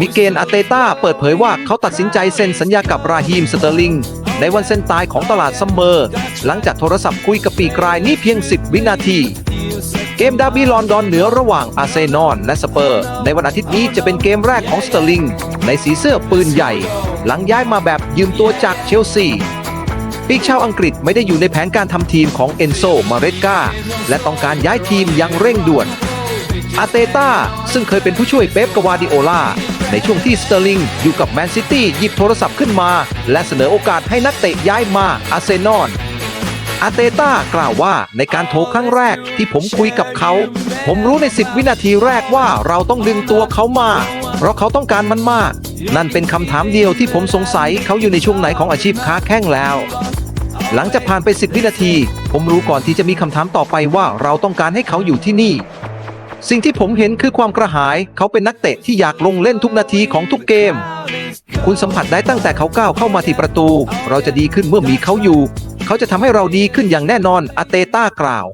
มิเกลอาเตต้าเปิดเผยว่าเขาตัดสินใจเซ็นสัญญากับราฮีมสเตอร์ลิง ในวันเส้นตายของตลาดซัมเมอร์ หลังจากโทรศัพท์คุยกับปีกรายนี้เพียง 10 วินาที เกมดาร์บี้ลอนดอนเหนือระหว่างอาร์เซนอลและสเปอร์ ในวันอาทิตย์นี้จะเป็นเกมแรกของสเตอร์ลิง ในสีเสื้อปืนใหญ่ หลังย้ายมาแบบยืมตัวจากเชลซีปีกชาวอังกฤษไม่ได้อยู่ในแผนการทำทีมของเอนโซมาเรสกาและต้องการย้ายทีมอย่างเร่งด่วนอาเตต้าซึ่งเคยเป็นผู้ช่วยเป๊ปกวาร์ดิโอลา ในช่วงที่สเตอร์ลิงอยู่กับแมนซิตี้หยิบโทรศัพท์ขึ้นมา และเสนอโอกาสให้นักเตะย้ายมาอาร์เซนอลอาเตต้ากล่าวว่าในการโทรครั้งแรกที่ผมคุยกับเขา ผมรู้ใน 10 วินาทีแรกว่าเราต้องดึงตัวเขามา เพราะเขาต้องการมันมาก นั่นเป็นคำถามเดียวที่ผมสงสัยเขาอยู่ในช่วงไหนของอาชีพค้าแข้งแล้ว หลังจากผ่านไป 10 วินาที ผมรู้ก่อนที่จะมีคำถามต่อไปว่าเราต้องการให้เขาอยู่ที่นี่ สิ่งที่ผมเห็นคือความกระหาย เขาเป็นนักเตะที่อยากลงเล่นทุกนาทีของทุกเกม คุณสัมผัสได้ตั้งแต่เขาก้าวเข้ามาที่ประตู เราจะดีขึ้นเมื่อมีเขาอยู่ เขาจะทำให้เราดีขึ้นอย่างแน่นอนอาเตต้ากล่าว